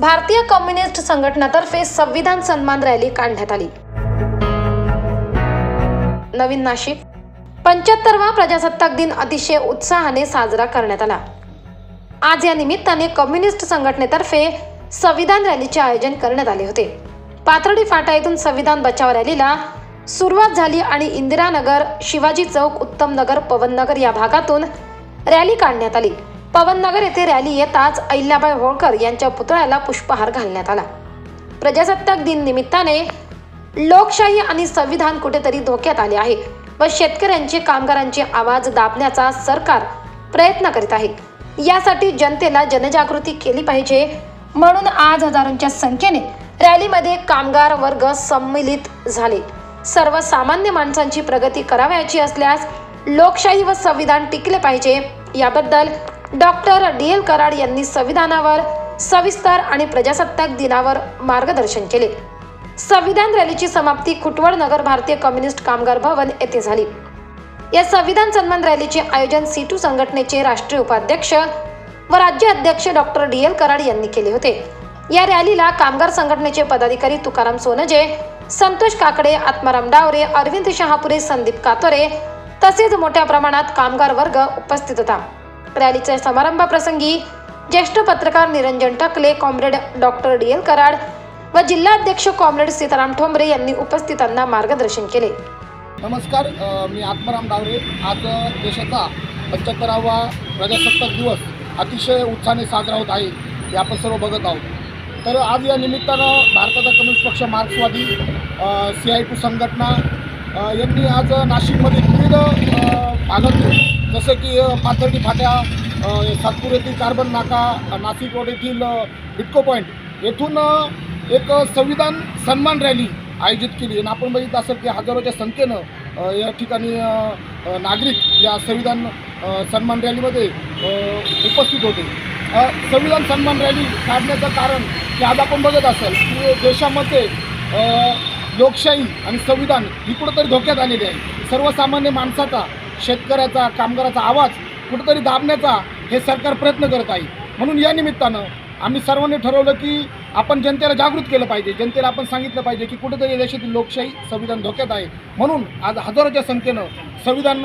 भारतीय कम्युनिस्ट संघटनातर्फे संविधान सन्मान रॅली काढण्यात आली. नवीन नाशिक पंच्याहत्तरवा प्रजासत्ताक दिन अतिशय उत्साहाने साजरा करण्यात आला. आज या निमित्ताने कम्युनिस्ट संघटनेतर्फे संविधान रॅलीचे आयोजन करण्यात आले होते. पाथर्डी फाटा येथून संविधान बचाव रॅलीला सुरुवात झाली आणि इंदिरानगर शिवाजी चौक उत्तम नगर पवन नगर या भागातून रॅली काढण्यात आली. पवन नगर येथे रॅली येताच अहिल्याबाई होळकर यांच्या पुतळ्याला पुष्पहार घालण्यात आला. प्रजासत्ताक दिन निमित्ताने लोकशाही आणि संविधान कुठेतरी धोक्यात आले आहे व शेतकऱ्यांचे कामगारांचे आवाज दाबण्याचा सरकार प्रयत्न करीत आहे. यासाठी जनतेला जनजागृती केली पाहिजे म्हणून आज हजारोंच्या संख्येने रॅलीमध्ये कामगार वर्ग संमिलित झाले. सर्वसामान्य माणसांची प्रगती करावयाची असल्यास लोकशाही व संविधान टिकले पाहिजे. याबद्दल डॉक्टर डी एल कराड यांनी संविधानावर सविस्तर आणि प्रजासत्ताक दिनावर मार्गदर्शन केले. संविधान रॅलीची समाप्ती खुटवड नगर भारतीय कम्युनिस्ट कामगार भवन येथे झाली. या संविधान सन्मान रॅलीचे आयोजन सीटू संघटनेचे राष्ट्रीय उपाध्यक्ष व राज्य अध्यक्ष डॉक्टर डी एल कराड यांनी केले होते. या रॅलीला कामगार संघटनेचे पदाधिकारी तुकाराम सोनजे संतोष काकडे आत्माराम डावरे अरविंद शहापुरे संदीप कातोरे तसेच मोठ्या प्रमाणात कामगार वर्ग उपस्थित होता. रॅलीच्या समारंभाप्रसंगी ज्येष्ठ पत्रकार Niranjan Takle comrade doctor D L Karad व जिल्हाध्यक्ष कॉम्रेड सीताराम ठोंबरे यांनी उपस्थितांना मार्गदर्शन केले. नमस्कार मी आत्माराम डावरे. आज देशाचा पंच्याहत्तरावा प्रजासत्ताक दिवस अतिशय उत्साहाने साजरा होत आहे. हे आपण सर्व बघत आहोत. तर आज या निमित्तानं भारताचा कम्युनिस्ट पक्ष मार्क्सवादी सी आय टू संघटना यांनी आज नाशिकमध्ये विविध अ, भागातून जसं की पाथर्डी फाट्या सातपूर येथील कार्बन नाका नाशिक रोड येथील अ, बिटको पॉईंट येथून एक संविधान सन्मान रॅली आयोजित केली. आणि आपण बघितलं असेल की हजारोच्या संख्येनं या ठिकाणी नागरिक या संविधान सन्मान रॅलीमध्ये उपस्थित होते. संविधान सन्मान रॅली काढण्याचं कारण की आज आपण बघत असाल की देशामध्ये लोकशाही आणि संविधान ही कुठंतरी धोक्यात आलेली आहे. सर्वसामान्य माणसाचा शेतकऱ्याचा कामगाराचा आवाज कुठंतरी दाबण्याचा हे सरकार प्रयत्न करत आहे. म्हणून या निमित्तानं आम्ही सर्वांनी ठरवलं की आपण जनतेला जागृत केलं पाहिजे. जनतेला आपण सांगितलं पाहिजे की कुठेतरी देशातील लोकशाही संविधान धोक्यात आहे. म्हणून आज हजारोच्या संख्येनं संविधान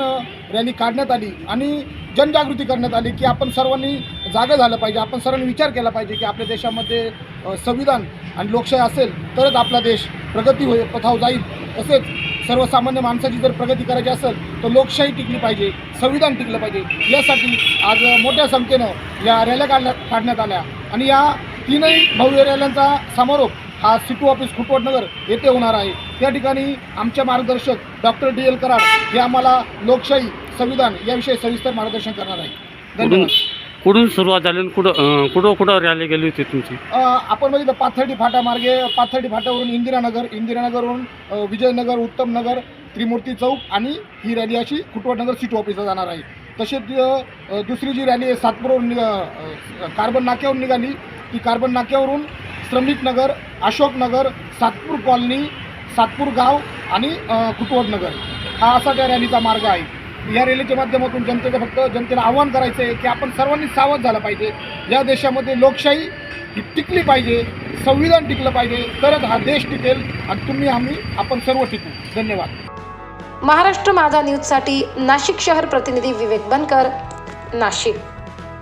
रॅली काढण्यात आली आणि जनजागृती करण्यात आली की आपण सर्वांनी जागं झालं पाहिजे आपण सर्वांनी विचार केला पाहिजे की आपल्या देशामध्ये संविधान आणि लोकशाही असेल तरच आपला देश प्रगती होईल पथाव जाईल. तसेच सर्वसामान्य माणसाची जर प्रगती करायची असेल तर लोकशाही टिकली पाहिजे संविधान टिकलं पाहिजे. यासाठी आज मोठ्या संख्येनं या रॅल्या काढण्यात काढण्यात आल्या. आणि या तीनही भव्य रॅल्यांचा समारोप हा सिटू ऑफिस खुटवटनगर येथे होणार आहे. त्या ठिकाणी आमचे मार्गदर्शक डॉक्टर डी एल कराड हे आम्हाला लोकशाही संविधान याविषयी सविस्तर मार्गदर्शन करणार आहे धन्यवाद. कुठून सुरुवात झाली आणि कुठं कुठं कुठं रॅली गेली होती तुमची? अ, आपण बघितलं पाथर्डी फाटामार्गे पाथर्डी फाट्यावरून इंदिरानगर इंदिरानगरवरून अ, विजयनगर उत्तम नगर त्रिमूर्ती चौक आणि ही रॅली अशी कुटवटनगर सिटी ऑफिसला जाणार आहे. तसेच अ, दुसरी जी रॅली आहे सातपूरवरून निघा अ, कार्बन नाक्यावरून निघाली. ती कार्बन नाक्यावरून श्रमिक नगर सातपूर कॉलनी सातपूर गाव आणि अ, नगर हा असा त्या रॅलीचा मार्ग आहे. या रॅलीच्या माध्यमातून जनतेचं फक्त जनतेला आव्हान करायचं आहे की आपण सर्वांनी सावध झालं पाहिजे. या देशामध्ये लोकशाही ही टिकली पाहिजे संविधान टिकलं पाहिजे तरच हा देश टिकेल आणि तुम्ही आम्ही आपण सर्व टिकू. धन्यवाद. महाराष्ट्र माझा न्यूजसाठी नाशिक शहर प्रतिनिधी विवेक बनकर नाशिक.